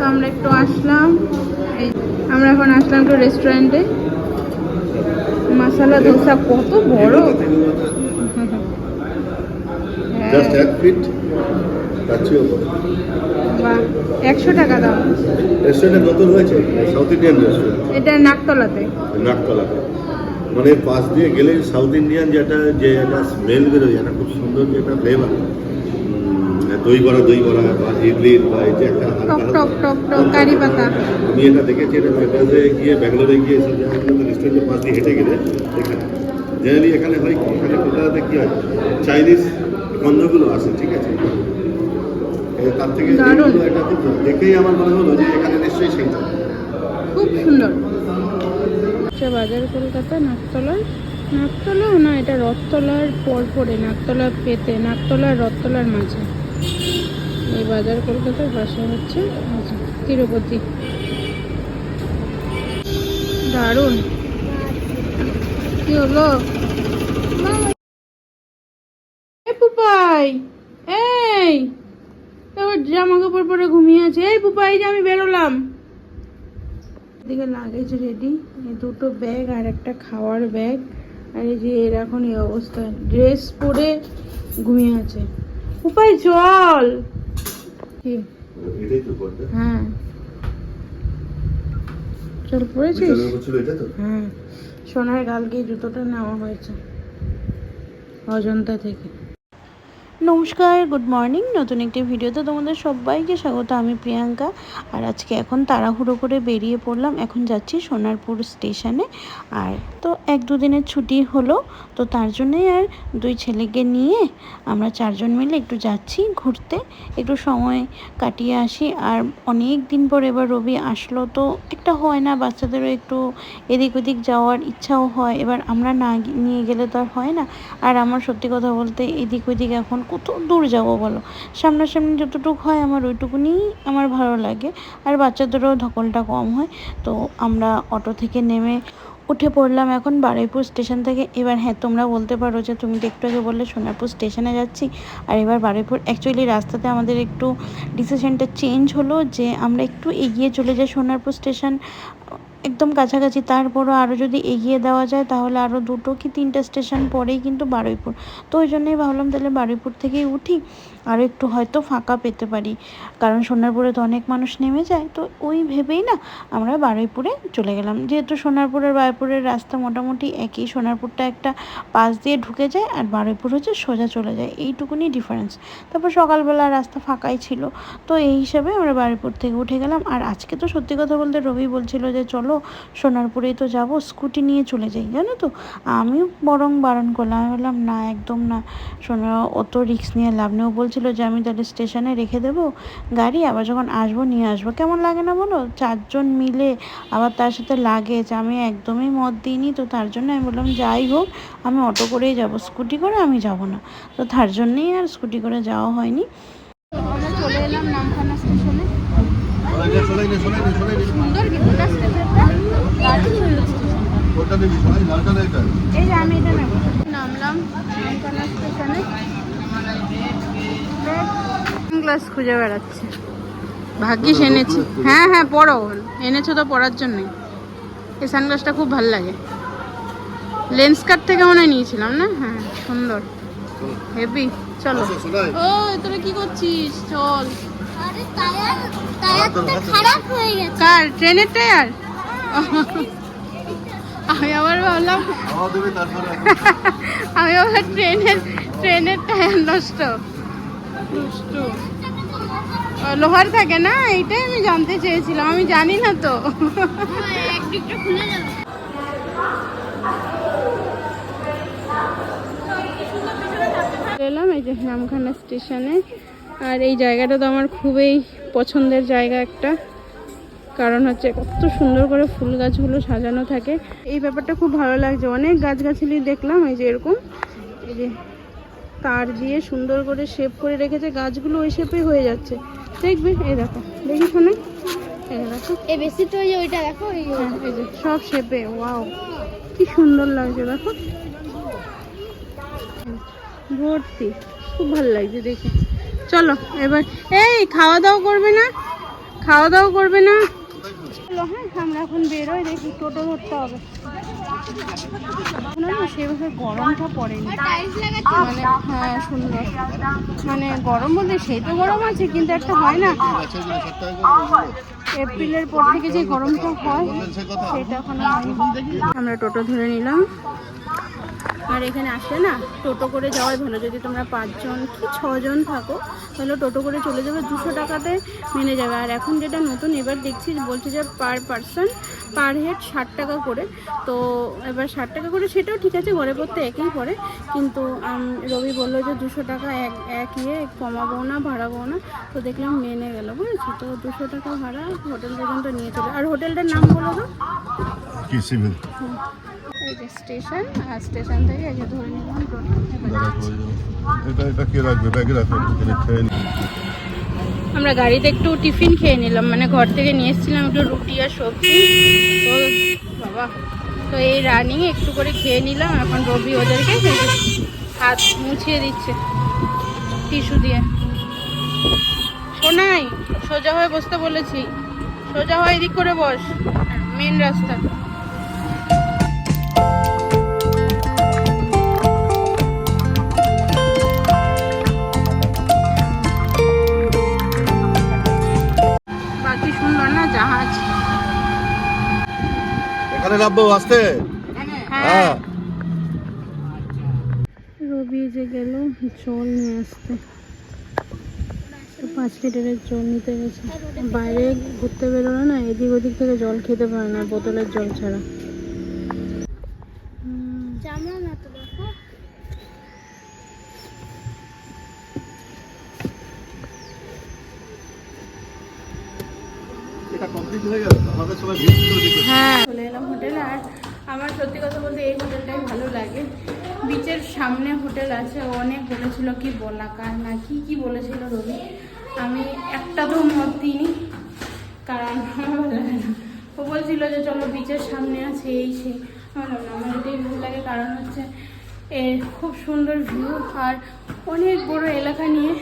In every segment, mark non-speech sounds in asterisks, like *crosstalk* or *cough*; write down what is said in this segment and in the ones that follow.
তো আমরা একটু আসলাম। এই আমরা এখন আসলাম একটু রেস্টুরেন্টে মশলা ধোসা কত বড়। *laughs* একশো টাকা দাম। রেস্টুরেন্ট নতুন হয়েছে? সাউথ ইন্ডিয়ান রেস্টুরেন্ট এটা নাকতলাতে নাকতলাতে মানে পাশ দিয়ে গেলে সাউথ ইন্ডিয়ান যেটা যে একটা স্মেল বেরোয় একটা খুব সুন্দর যে একটা ফ্লেভার দই বড়া দই বড়া বা ইডলির বা এই যে একটা টক টক টক টক কারি পাতা। আমি এটা দেখেছি এটা মেড্রাসে গিয়ে ব্যাঙ্গালোরে গিয়ে এসব রেস্টুরেন্টের পাশ দিয়ে হেঁটে গেলে এখানে জেনারেলি এখানে হয় কি এখানে কলকাতাতে কি হয় চাইনিজ গন্ধগুলো আসে ঠিক আছে? তার থেকে খুব দেখেই আমার মনে হলো যে এখানে নিশ্চয়ই সেইটা খুব সুন্দর। আচ্ছা বাজার কলকাতা নাকতলার নাকতলাও না এটা রথতলার পর পরে নাকতলা পেতে নাকতলার রথতলার মাঝে। এই বাজার কলকাতার পাশে হচ্ছে তিরুপতি। দারুণ। কি হলো? পুপাই, এই তোর জামা কাপড় পরে ঘুমিয়ে আছে। এই পুপাই যে আমি বেরোলাম। এদিকে লাগেজ রেডি দুটো ব্যাগ আর একটা খাওয়ার ব্যাগ আর এই যে এর এখন এই অবস্থা ড্রেস পরে ঘুমিয়ে আছে। উপায় চল। কি? এটাই তো করতে হ্যাঁ। চল পড়েছিস? হ্যাঁ। সোনার গাল গিয়ে জুতোটা নেওয়া হয়েছে। অজন্তা থেকে। নমস্কার গুড মর্নিং নতুন একটি ভিডিওতে তোমাদের সবাইকে স্বাগত। আমি প্রিয়াঙ্কা। আর আজকে এখন তাড়াহুড়ো করে বেরিয়ে পড়লাম। এখন যাচ্ছি সোনারপুর স্টেশনে। আর তো এক দুদিনের ছুটি হলো, তো তার জন্যই আর দুই ছেলেকে নিয়ে আমরা চারজন মিলে একটু যাচ্ছি ঘুরতে। একটু সময় কাটিয়ে আসি। আর অনেক দিন পর এবার রবি আসলো, তো একটা হয় না, বাচ্চাদেরও একটু এদিক ওদিক যাওয়ার ইচ্ছাও হয়। এবার আমরা না নিয়ে গেলে তো আর হয় না। আর আমার সত্যি কথা বলতে এদিক ওদিক এখন কত দূর যাব বলো। সামনাসামনি যতটুকু হয় আমার ওইটুকুনি আমার ভালো লাগে। আর বাচ্চাদেরও ধকলটা কম হয়। তো আমরা অটো থেকে নেমে উঠে পড়লাম এখন বারুইপুর স্টেশন থেকে। এবার হ্যাঁ তোমরা বলতে পারো যে তুমি তো একটু আগে বললে সোনারপুর স্টেশনে যাচ্ছি। আর এবার বারুইপুর অ্যাকচুয়ালি রাস্তাতে আমাদের একটু ডিসিশনটা চেঞ্জ হলো যে আমরা একটু এগিয়ে চলে যাই সোনারপুর স্টেশন। একদম কাছাকাছি। তারপরও আরও যদি এগিয়ে দেওয়া যায়, তাহলে আরও দুটো কি তিনটে স্টেশন পরেই কিন্তু বারুইপুর। তো ওই জন্যই ভাবলাম তাহলে বারুইপুর থেকেই উঠি। আরও একটু হয়তো ফাঁকা পেতে পারি। কারণ সোনারপুরে তো অনেক মানুষ নেমে যায়, তো ওই ভেবেই না আমরা বারুইপুরে চলে গেলাম। যেহেতু সোনারপুর আর বারুইপুরের রাস্তা মোটামুটি একই, সোনারপুরটা একটা পাশ দিয়ে ঢুকে যায় আর বারুইপুর হচ্ছে সোজা চলে যায়। এইটুকুনি ডিফারেন্স তারপর সকালবেলা রাস্তা ফাঁকাই ছিল, তো এই হিসাবে আমরা বারুইপুর থেকে উঠে গেলাম। আর আজকে তো সত্যি কথা বলতে রবি বলছিল যে, চলো সোনারপুরেই তো যাব, স্কুটি নিয়ে চলে যাই। জানো তো? আমি বরং বারণ করলাম, আমি বললাম, না, একদম না। সোনার অত রিস্ক নিয়ে লাভ নেই। ও বলছিল যে আমি তাহলে স্টেশনে রেখে দেবো গাড়ি, আবার যখন আসব নিয়ে আসব। কেমন লাগে না বলো? চারজন মিলে আবার তার সাথে লাগেজ। আমি একদমই মত দিইনি, তো তার জন্য আমি বললাম, যাই হোক, আমি অটো করেই যাব। স্কুটি করে আমি যাব না। তো তার জন্যেই আর স্কুটি করে যাওয়া হয়নি। এই যে আমি নামলাম নামখানা স্টেশনে। ক্লাস খুঁজে বেড়াচ্ছে। ভাগ্যিস এনেছি। হ্যাঁ হ্যাঁ পড়ো। এনেছো তো পড়ার জন্যই। এই সানগ্লাসটা খুব ভালো লাগে। লেন্স কাট থেকে মনে হয় নিয়েছিলাম না? হ্যাঁ সুন্দর। হেভি। চলো। ও তোরা কি করছিস? চল। আরে টায়ার টায়ারটা খারাপ কার? ট্রেনের টায়ার? আমি আবার ভাবলাম হাওয়া দেবে তারপরে। আমি আবার ট্রেনের ট্রেনের টায়ার নষ্ট। লোহার থাকে না? এইটাই আমি জানতে চেয়েছিলাম। আমি জানি না তো। এলাম এই যে নামখানা স্টেশনে। আর এই জায়গাটা তো আমার খুবই পছন্দের জায়গা একটা। কারণ হচ্ছে কত সুন্দর করে ফুল গাছগুলো সাজানো থাকে। এই ব্যাপারটা খুব ভালো লাগছে। অনেক গাছগাছালি দেখলাম এই যে এরকম। এই যে তার দিয়ে সুন্দর করে শেপ করে রেখেছে গাছগুলো ওই শেপে হয়ে যাচ্ছে। দেখবে এই দেখো দেখি শোনে। এই বেশি তো ওই ওইটা দেখো হ্যাঁ এই যে সব শেপে ওয়াও কি সুন্দর লাগছে দেখো। ভর্তি খুব ভালো লাগছে দেখে। চলো এবার এই খাওয়া দাওয়া করবে না? খাওয়া দাওয়া করবে না? চলো হ্যাঁ আমরা এখন বেরোই দেখি টোটো ধরতে হবে। না সেভাবে গরমটা পড়েনি। মানে হ্যাঁ সুন্দর। মানে গরম বলতে সেই তো গরম আছে কিন্তু একটা হয় না। এপ্রিলের পর থেকে যে গরমটা হয় সেটা এখন আমরা টোটো ধরে নিলাম। আর এখানে আসলে না টোটো করে যাওয়াই ভালো। যদি তোমরা পাঁচজন কি ছজন থাকো তাহলে টোটো করে চলে যাবে দুশো টাকাতে মেনে যাবে। আর এখন যেটা নতুন এবার দেখছি বলছে যে পার পার্সন পার হেড ষাট টাকা করে। তো এবার ষাট টাকা করে সেটাও ঠিক আছে ঘরে পড়তে একই পড়ে কিন্তু রবি বলল যে দুশো টাকা এক এক ইয়ে কমাবো না ভাড়াবো না। তো দেখলাম মেনে গেল বুঝেছি? তো দুশো টাকা ভাড়া হোটেল পর্যন্ত নিয়ে চলে। আর হোটেলটার নাম বলো তো। এই যে স্টেশন আর স্টেশন থেকে এই যে ধরে নিলাম টোটো এবার যাচ্ছি। এটা এটা কে রাখবে? ব্যাগে রাখবে আমরা গাড়িতে একটু টিফিন খেয়ে নিলাম মানে ঘর থেকে নিয়ে এসেছিলাম একটু রুটি আর সবজি। তো বাবা তো এই রানিং একটু করে খেয়ে নিলাম এখন রবি ওদেরকে হাত মুছিয়ে দিচ্ছে টিস্যু দিয়ে। শোনাই সোজা হয়ে বসতে বলেছি। সোজা হয়ে এদিক করে বস মেন রাস্তা। এখানে নামবো আসতে? হ্যাঁ। রবি যে গেল জল নিয়ে আসতে। পাঁচ লিটারের জল নিতে গেছে। বাইরে ঘুরতে বেরোলো না এদিক ওদিক থেকে জল খেতে পারে না বোতলের জল ছাড়া। হুম, জামা না তো দেখো। এটা কমপ্লিট হয়ে। গেল আমাদের সবাই ভিজিট করে দিতে চলে এলাম হোটেলে আর আমার সত্যি কথা বলতে এই হোটেলটাই ভালো লাগে। বিচের সামনে হোটেল আছে অনেক বলেছিল কি বলাকার না কি কি বলেছিল রবি? আমি একটা তো মত দিইনি, কারণ *laughs* ও বলছিল যে চলো বিচের সামনে আছে, এই সেই। আমার আমার ভালো লাগে, কারণ হচ্ছে এর খুব সুন্দর ভিউ আর অনেক বড় এলাকা নিয়ে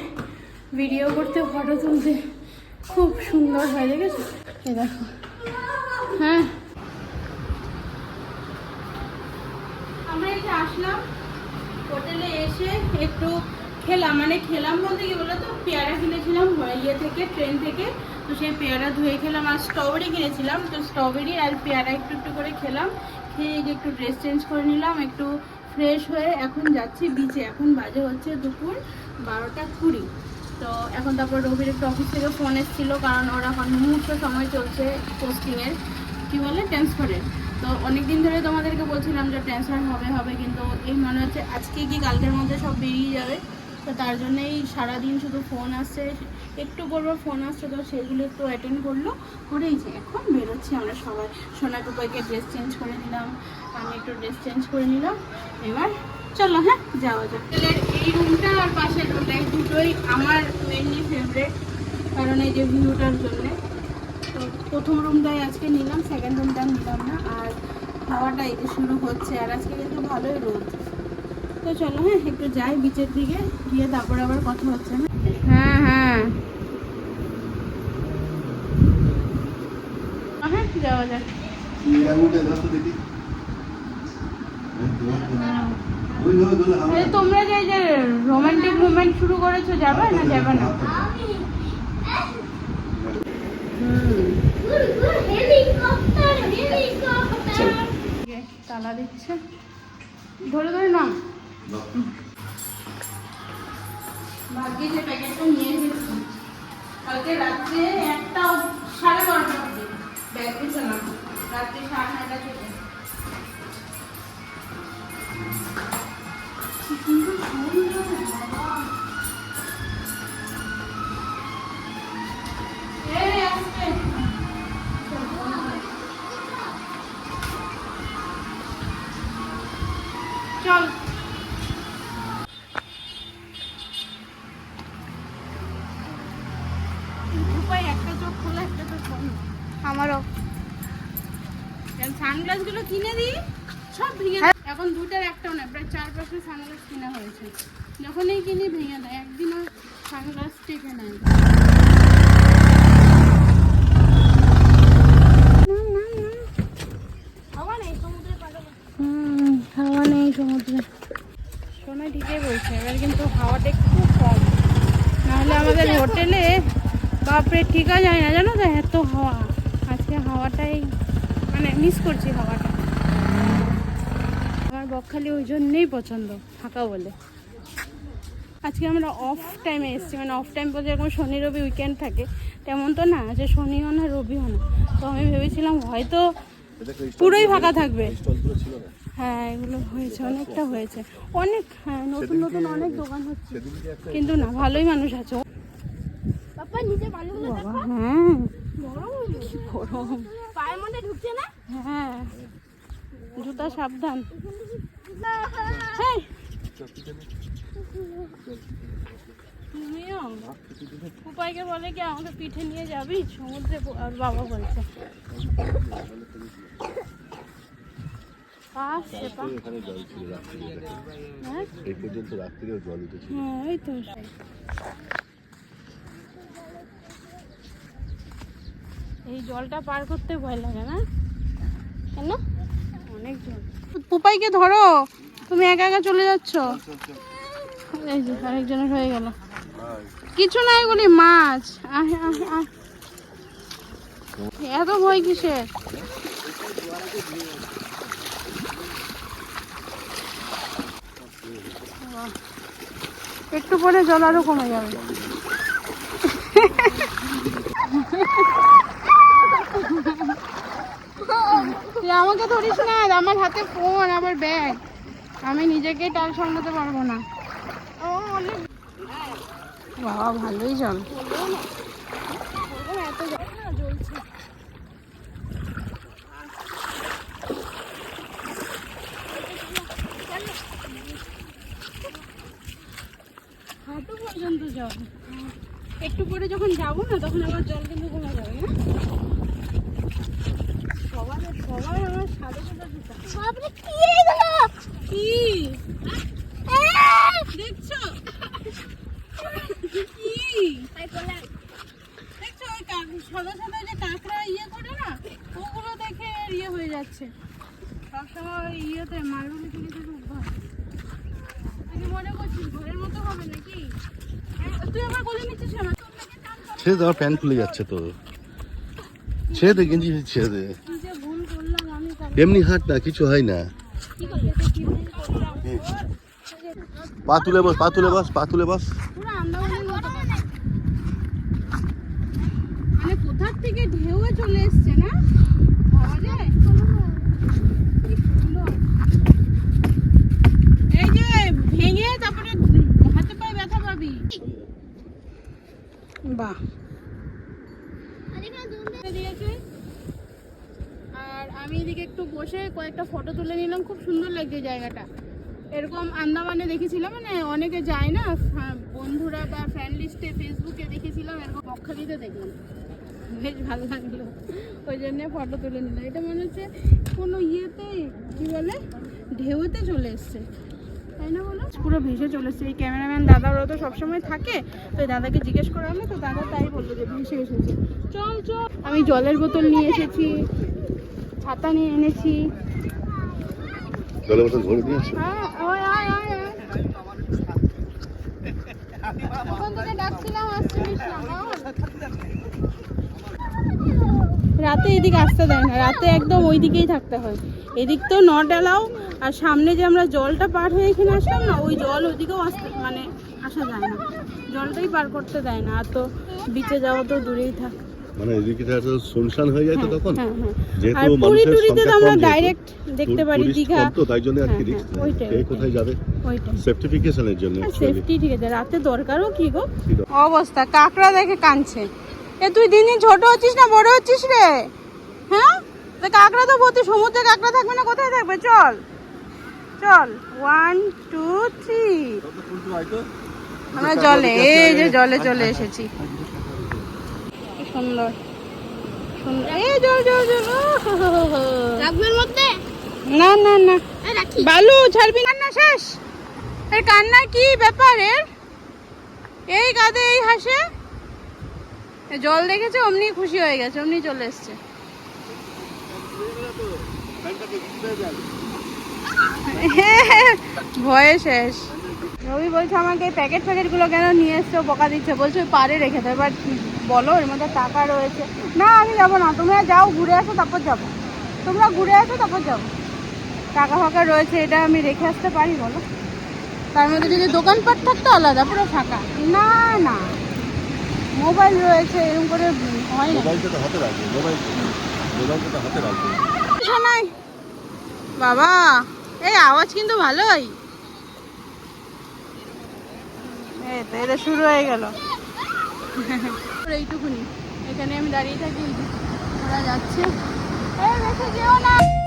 ভিডিও করতে ফটো তুলতে খুব সুন্দর হয় এই দেখো। হ্যাঁ আমরা এই যে আসলাম। হোটেলে এসে একটু খেলাম। মানে খেলাম বলতে কি বলো তো পেয়ারা কিনেছিলাম ইয়ে থেকে, ট্রেন থেকে। তো সেই পেয়ারা ধুয়ে খেলাম। আর স্ট্রবেরি কিনেছিলাম। তো স্ট্রবেরি আর পেয়ারা একটু একটু করে খেলাম। খেয়ে একটু ড্রেস চেঞ্জ করে নিলাম। একটু ফ্রেশ হয়ে এখন যাচ্ছি বিচে এখন বাজে হচ্ছে দুপুর বারোটা কুড়ি। তো এখন তারপর রবির একটু অফিস থেকে ফোন এসেছিল। কারণ ওরা এখন মুহূর্ত সময় চলছে পোস্টিংয়ের কী বলে? ট্রান্সফারের তো অনেক দিন ধরে তোমাদেরকে বলছিলাম যে ট্রান্সফার হবে হবে, কিন্তু এই মনে হচ্ছে আজকে কি কালকের মধ্যে সব বেরিয়ে যাবে। তো তার জন্যই সারাদিন শুধু ফোন আসছে, একটু করব ফোন আসছে, তো সেগুলো একটু অ্যাটেন্ড করল। করেই যে এখন বেরোচ্ছি আমরা সবাই। সোনা টুপাইকে ড্রেস চেঞ্জ করে নিলাম, আমি একটু ড্রেস চেঞ্জ করে নিলাম। এবার চলো হ্যাঁ যাওয়া যাক। এই রুমটা আর পাশের রুমটা দুটোই আমার মেনলি ফেভারেট কারণ এই যে ভিউটার জন্যে। প্রথম রুমটাই আজকে নিলাম সেকেন্ড রুমটা নিলাম না আর হাওয়াটা এই যে শুরু হচ্ছে আর আজকে কিন্তু ভালোই রোদ। তো চলো হ্যাঁ একটু যাই বিচের দিকে গিয়ে তারপরে আবার কথা হচ্ছে না হ্যাঁ হ্যাঁ। হ্যাঁ যাওয়া যাক। এই তোমরা যে যে রোমান্টিক মুভমেন্ট শুরু করেছ যাবে না যাবে না? হুম। তালা দিচ্ছে। ধরে ধরে ভাগ্যে যে প্যাকেটটা নিয়ে এসেছি কালকে রাত্রে একটা সাড়ে বারোটা ব্যাগ দিচ্ছে না। রাত্রে সাড়ে নয়টা থেকে। কি সুন্দর সুন্দর বাবা। যখনই কিনি ভেঙে দেয়। একদিন একদিনও সানগ্লাস টেকে নেয় হাওয়া নেই সমুদ্রে। শোনা ঠিকই বলছে। এবার কিন্তু হাওয়াটা একটু কম। নাহলে আমাদের হোটেলে বাপরে ঠিকা যায় না। জানো তো এত হাওয়া। আজকে হাওয়াটাই মানে মিস করছি হাওয়াটা। আমার বকখালি ওই জন্যই পছন্দ ফাঁকা বলে। আজকে আমরা অফ টাইমে এসেছি মানে অফ টাইম বলতে যেরকম শনি রবি উইকেন্ড থাকে তেমন তো না যে শনিও না রবিও না। তো আমি ভেবেছিলাম হয়তো পুরোই ফাঁকা থাকবে। হ্যাঁ এগুলো হয়েছে অনেকটা হয়েছে। অনেক হ্যাঁ নতুন নতুন অনেক দোকান হচ্ছে। কিন্তু না ভালোই মানুষ আছে। হ্যাঁ। গরম। কি গরম। পায়ের মধ্যে ঢুকছে না? হ্যাঁ। জুতা সাবধান। হ্যাঁ তুমিও? উপায়কে বলে কি আমাকে পিঠে নিয়ে যাবি? সমুদ্রে আর বাবা বলছে। হ্যাঁ? হ্যাঁ এই জলটা পার করতে ভয় লাগে না? কেন? অনেক জল। পুপাইকে ধরো। তুমি একা একা চলে যাচ্ছ। আরেকজনের হয়ে গেল। কিছু না এগুলি মাছ। এত ভয় কিসের? একটু পরে জল আরও কমে যাবে। আমাকে ধরিস না, আমার হাতে ফোন আবার ব্যাগ আমি নিজেকে টাল সামলাতে পারব না। বাবা, ভালোই জল। না হাঁটু পর্যন্ত জল। একটু পরে যখন যাব না, তখন আবার জল কিন্তু কমে যাবে। হ্যাঁ সবার সবার আমার সাদা সাদা জুতা বাপরে কি এগুলো কি আহ! দেখছ কি তাই বললাম দেখছ ওই কাক- সাদা সাদা যে কাঁকড়া ইয়ে করে না ওগুলো দেখে ইয়ে হয়ে যাচ্ছে সবসময় ইয়েতে মার্বেলে থেকে থেকে অভ্যাস তুই কি মনে করছিস ঘরের মতো হবে নাকি হ্যাঁ, তুই আবার বলে নিচ্ছিস আমার ছেড়ে দেওয়ার প্যান্ট খুলে যাচ্ছে তো ছেড়ে দে, গেঞ্জি ছেড়ে দে। এমনি হাঁট না, কিছু হয় না। পা তুলে বস, পা তুলে বস, পা তুলে বস। কোথার থেকে ঢেউয়ে চলে এসছে না। এই ভেঙে তারপরে হাতে পায়ে ব্যথা পাবি। বাহ আর এখানে দুধ করে দিয়েছে আর আমি এদিকে একটু বসে কয়েকটা ফটো তুলে নিলাম। খুব সুন্দর লাগছে জায়গাটা। এরকম আন্দামানে দেখেছিলাম মানে অনেকে যায় না ফা- বন্ধুরা বা ফ্রেন্ড লিস্টে ফেসবুকে দেখেছিলাম, এরকম বকখালিতে দেখলাম। বেশ ভালো লাগল। ওই জন্য ফটো তুলে নিলাম। এটা মনে হচ্ছে কোনো ইয়েতে, কি বলে, ঢেউতে চলে এসছে। তাই না বলো? পুরো ভেসে চলে এই ক্যামেরাম্যান দাদা ওরা তো সবসময় থাকে। তো দাদাকে জিজ্ঞেস করা হলো, তো দাদা তাই বলল যে ভেসে এসেছে। চল চল। আমি জলের বোতল নিয়ে এসেছি। ছাতা নিয়ে এনেছি। জলের বোতল ধরে দিয়েছে? হ্যাঁ, বল। রাতে এদিক আসতে দেয় না রাতে একদম ওই দিকেই থাকতে হয়। এদিক তো নট অ্যালাউ আর সামনে যে আমরা জলটা পার হয়ে এখানে আসলাম না ওই জল ওইদিকেও আসতে মানে আসা যায় না। জলটাই পার করতে দেয় না আর তো বিচে যাওয়া তো দূরেই থাক। মানে এদিকে তো এত শুনশান হয়ে যায় তো হ্যাঁ, তখন। হ্যাঁ, হ্যাঁ। যেহেতু মানুষের সংখ্যা আমরা ডাইরেক্ট দেখতে পারি দীঘা। তো তাই জন্য আর কি রিস্ক ওইটাই, কে কোথায় যাবে? সেফটিফিকেশনের জন্য সেফটি ঠিক আছে রাতে দরকারও কি গো? অবস্থা কাকড়া দেখে কাঁদছে। এ তুই দিন দিন ছোট হচ্ছিস না বড় হচ্ছিস রে? হ্যাঁ? তা কাকড়া তো ভর্তি সমুদ্রে কাকড়া থাকবে না কোথায় থাকবে? চল চল। ওয়ান টু থ্রি আমরা জলে এই যে জলে চলে এসেছি। সুন্দর। এই জল জল জল মধ্যে? না না না। বালু ছাড়বি কান্না শেষ। এর কান্নার কি ব্যাপার এর? এই কাঁদে এই হাসে। জল দেখেছে অমনি খুশি হয়ে গেছে অমনি চলে এসছে। ভয়ে শেষ। রবি বলছে আমাকে প্যাকেট প্যাকেটগুলো কেন নিয়ে এসছো বকা দিচ্ছে? বলছে ওই পারে রেখে দেয় বাট বলো এর মধ্যে টাকা রয়েছে। না আমি যাব না। তোমরা যাও ঘুরে আসো তারপর যাব। তোমরা ঘুরে আসো তারপর যাব। টাকা ফাঁকা রয়েছে এটা আমি রেখে আসতে পারি বলো। তার মধ্যে যদি দোকানপাট থাকতো আলাদা পুরো ফাঁকা। না না। মোবাইল রয়েছে এরকম করে হয় না। শোনাই। বাবা এই আওয়াজ কিন্তু ভালোই। এই তো এটা শুরু হয়ে গেল। *laughs* এইটুকুনি। এখানে আমি দাঁড়িয়ে থাকি ওরা যাচ্ছে। না।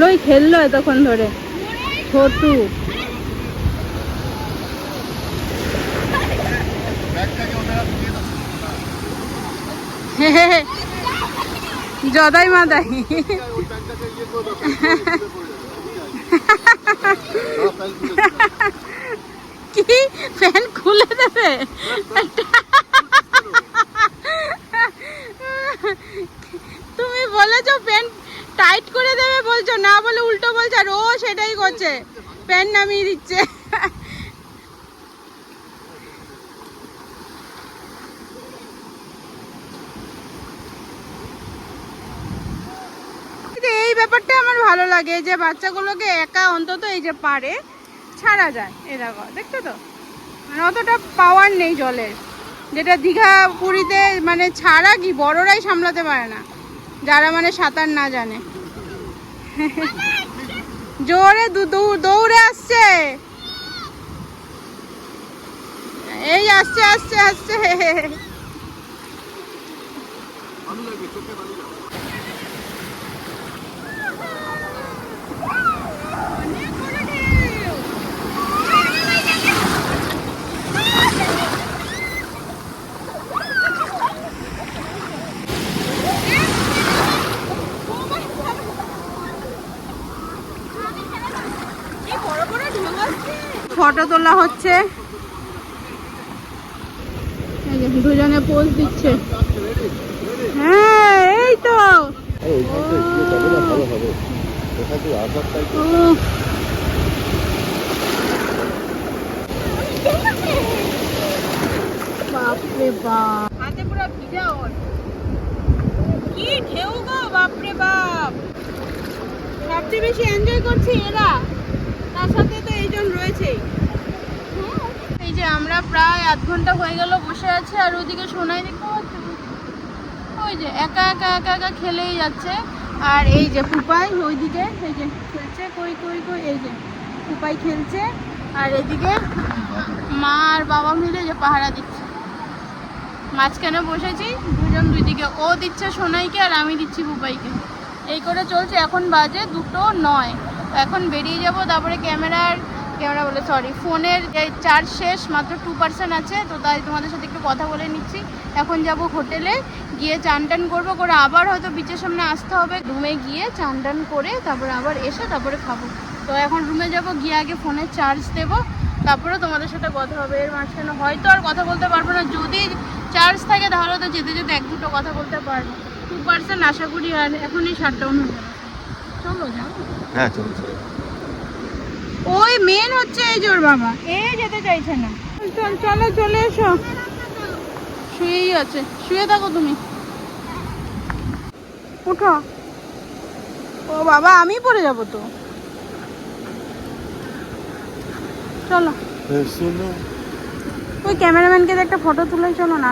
ভালোই খেললো এতক্ষণ ধরে। ছোটু জদাই মাদাই। কি? ফ্যান খুলে দেবে? তুমি বলেছ টাইট করে দেবে বলছো, না বলে উল্টো বলছে, আর ও সেটাই করছে। প্যান্ট নামিয়ে দিচ্ছে। এই ব্যাপারটা আমার ভালো লাগে, যে বাচ্চাগুলোকে একা অন্তত এই যে পারে, ছাড়া যায় এ দেখো, দেখছ তো? মানে অতটা পাওয়ার নেই জলের। যেটা দীঘা পুরীতে মানে ছাড়া কি বড়রাই সামলাতে পারে না, যারা মানে সাঁতার না জানে। জোরে দৌড়ে আসছে। এই আসছে আসছে আসছে। ফটো তোলা হচ্ছে। দুজনে পোজ দিচ্ছে। হ্যাঁ এই তো। বাপরে বাপ। হাতে পুরো ভিজা ওর। কি ঢেউ গো বাপরে বাপ। সবচেয়ে বেশি এনজয় করছে এরা। তার সাথে তো রয়েছেই এই যে আমরা প্রায় আধ ঘণ্টা হয়ে গেল বসে আছি, আর ওইদিকে সোনাই দেখতে পাচ্ছি? ওই যে একা একা একা একা খেলেই যাচ্ছে। আর এই যে পুপাই ওইদিকে, এই যে খেলছে, কই কই কই, এই যে পুপাই খেলছে। আর এদিকে মা আর বাবা মিলে যে পাহারা দিচ্ছে। মাঝখানে বসেছি, দুজন দুই দিকে ও দিচ্ছে সোনাইকে আর আমি দিচ্ছি পুপাইকে এই করে চলছে। এখন বাজে দুটো নয়। এখন বেরিয়ে যাব, তারপরে ক্যামেরার ক্যামেরা বলে সরি ফোনের চার্জ শেষ, মাত্র টু পার্সেন্ট আছে, তো তাই তোমাদের সাথে একটু কথা বলে নিচ্ছি। এখন যাব হোটেলে গিয়ে চান টান করব, করে আবার হয়তো বিচের সামনে আসতে হবে। রুমে গিয়ে চান টান করে তারপরে আবার এসে তারপরে খাব। তো এখন রুমে যাব, গিয়ে আগে ফোনের চার্জ দেবো। তারপরে তোমাদের সাথে কথা হবে। এর মাঝখানে হয়তো আর কথা বলতে পারব না। যদি চার্জ থাকে, তাহলে তো যেতে যেতে এক দুটো কথা বলতে পারব। টু পার্সেন্ট আশা করি আর এখনই শাটডাউন হয়ে যাবে। চলো যাও। হ্যাঁ চলো চলো। ওই মেন হচ্ছে এই জোর বাবা। এ যেতে চাইছে না। চল চলো চলে এসো। শুয়েই আছে। শুয়ে থাকো তুমি। উঠো। ও বাবা আমি পড়ে যাব তো। চলো। ওই ক্যামেরাম্যানকে একটা ফটো তুলে চলো না।